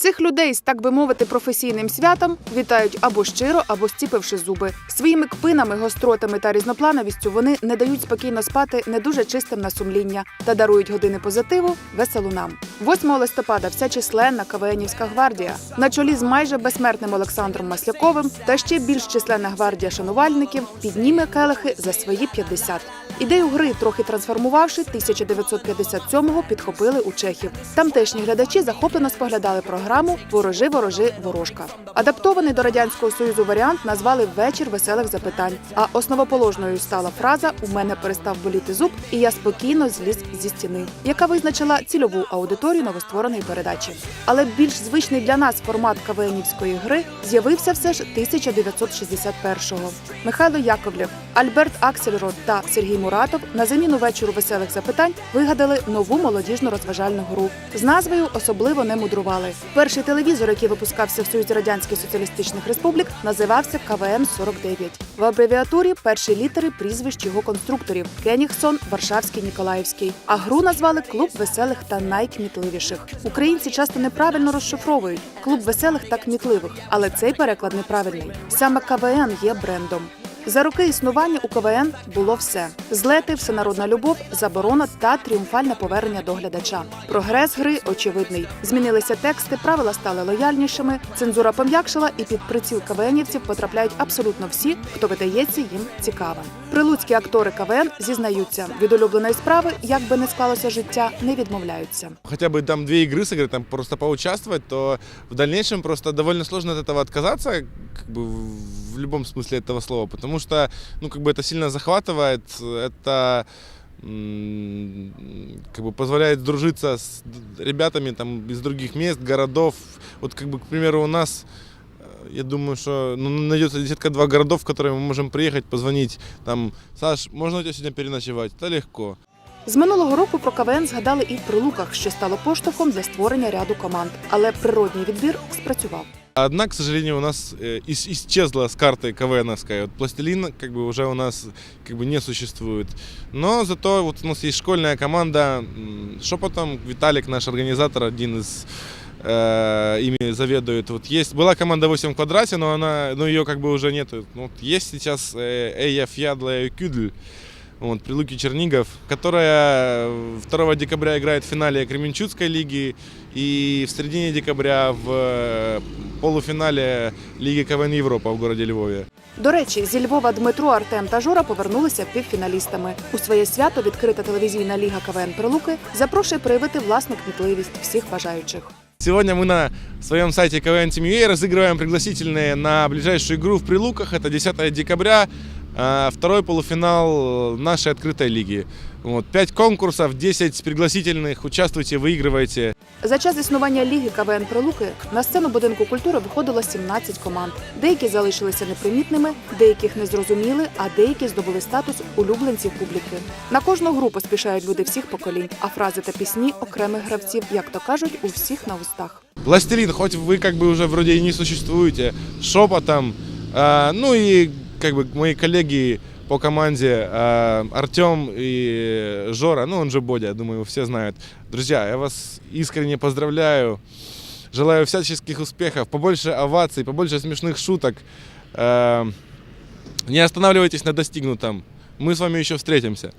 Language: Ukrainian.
Цих людей з так би мовити професійним святом вітають або щиро, або стіпивши зуби. Своїми кпинами, гостротами та різноплановістю вони не дають спокійно спати не дуже чистим на сумління та дарують години позитиву веселунам. 8 листопада вся численна КВНівська гвардія на чолі з майже безсмертним Олександром Масляковим та ще більш численна гвардія шанувальників підніме келихи за свої 50. Ідею гри, трохи трансформувавши, 1957-го підхопили у чехів. Тамтешні глядачі захоплено споглядали програму Ворожи, ворожи, ворожка. Адаптований до радянського союзу варіант назвали Вечір веселих запитань. А основоположною стала фраза У мене перестав боліти зуб, і я спокійно зліз зі стіни, яка визначила цільову аудиторію новоствореної передачі. Але більш звичний для нас формат КВНівської гри з'явився все ж 1961-го. Михайло Яковлєв, Альберт Аксельрод та Сергій Муратов на заміну вечору веселих запитань вигадали нову молодіжну розважальну гру. З назвою особливо не мудрували. Перший телевізор, який випускався в Союзі Радянських Соціалістичних Республік, називався КВМ 49 В абревіатурі перші літери прізвищ його конструкторів Кенігсон, Варшавський, Ніколаївський. А гру назвали Клуб веселих та найкмітливіших. Українці часто неправильно розшифровують клуб веселих та кмітливих, але цей переклад неправильний. Саме КВН є брендом. За роки існування у КВН було все: злети, всенародна любов, заборона та тріумфальне повернення до глядача. Прогрес гри очевидний. Змінилися тексти, правила стали лояльнішими, цензура пом'якшила, і під приціл КВНівців потрапляють абсолютно всі, хто видається їм цікавим. Прилуцькі актори КВН зізнаються, від улюбленої справи, як би не склалося життя, не відмовляються. хотя бы там две игры сыграть, там просто поучаствовать, то в дальнейшем просто довольно сложно от этого отказаться, как бы в любом смысле этого слова, потому что, ну, как бы это сильно захватывает, это м, как бы позволяет дружиться с д- ребятами там из других мест, городов. Вот как бы, к примеру, у нас э, я думаю, что ну, найдется десятка-два городов, в которые мы можем приехать, позвонить, там, Саш, можно у тебя сегодня переночевать? Это легко. З минулого року про КВН згадали і в прилуках, що стало поштовхом для створення ряду команд. Але природній відбір спрацював. Одна, к сожалению, у нас э, ис- исчезла с карты КВНовская. Вот пластилин как бы уже у нас как бы не существует. Но зато вот у нас есть школьная команда м, шепотом. Виталик, наш организатор, один из э, ими заведует. Вот есть была команда 8 в квадрате, но она, но ее как бы уже нету. Ну, Вот есть сейчас э, Эя Фьядла Кюдль. Вот, Прилуки Чернигов, которая 2 декабря играет в финале Кременчуцкой лиги и в середине декабря в э, полуфинале Лиги КВН Европа в городе Львове. До речі, зі Львова Дмитро, Артем та Жора повернулися півфіналістами. У своє свято відкрита телевізійна ліга КВН Прилуки запрошує проявити власну кмітливість всіх бажаючих. Сегодня мы на своем сайте КВН Team.ua разыгрываем пригласительные на ближайшую игру в Прилуках. Это 10 декабря, э, второй полуфинал нашей открытой лиги. Вот, 5 конкурсов, 10 пригласительных. Участвуйте, выигрывайте. За час існування ліги КВН Прилуки на сцену будинку культури виходило 17 команд. Деякі залишилися непримітними, деяких не зрозуміли, а деякі здобули статус улюбленців публіки. На кожну гру поспішають люди всіх поколінь, а фрази та пісні окремих гравців, як то кажуть, у всіх на устах. Пластилин, хоть вы как бы уже вроде и не существуете, шепотом. э, ну и как бы мои коллеги по команде э, Артем и Жора, ну он же Бодя, я думаю, его все знают. Друзья, я вас искренне поздравляю. Желаю всяческих успехов, побольше оваций, побольше смешных шуток. Э, не останавливайтесь на достигнутом. Мы с вами еще встретимся.